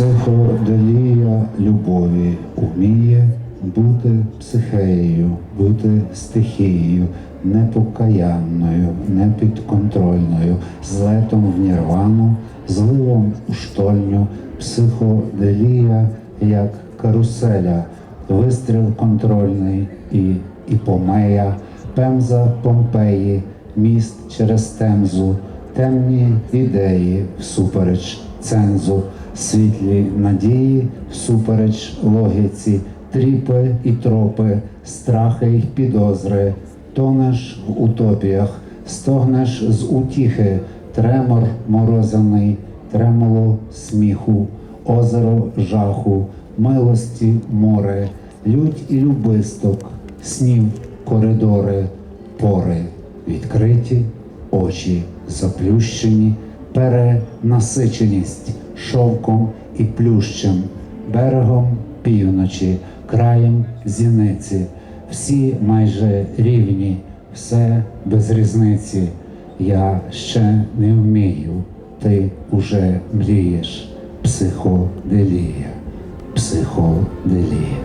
Психоделія любові. Уміє бути психеєю, бути стихією, непокаянною, непідконтрольною, злетом в нірвану, зливом у штольню, психоделія як каруселя, вистріл контрольний і іпомея, пемза Помпеї, міст через темзу, темні ідеї всупереч цензу, світлі надії всупереч логіці, тріпи і тропи, страхи й підозри, тонеш в утопіях, стогнеш з утіхи, тремор морозяний, тремоло сміху, озеро жаху, милості море, лють і любисток, снів коридори, пори. Відкриті, очі заплющені, перенасиченість шовком і плющем, берегом півночі, краєм зіниці, всі майже рівні, все без різниці. Я ще не вмію, ти уже мрієш. Психоделія, психоделія.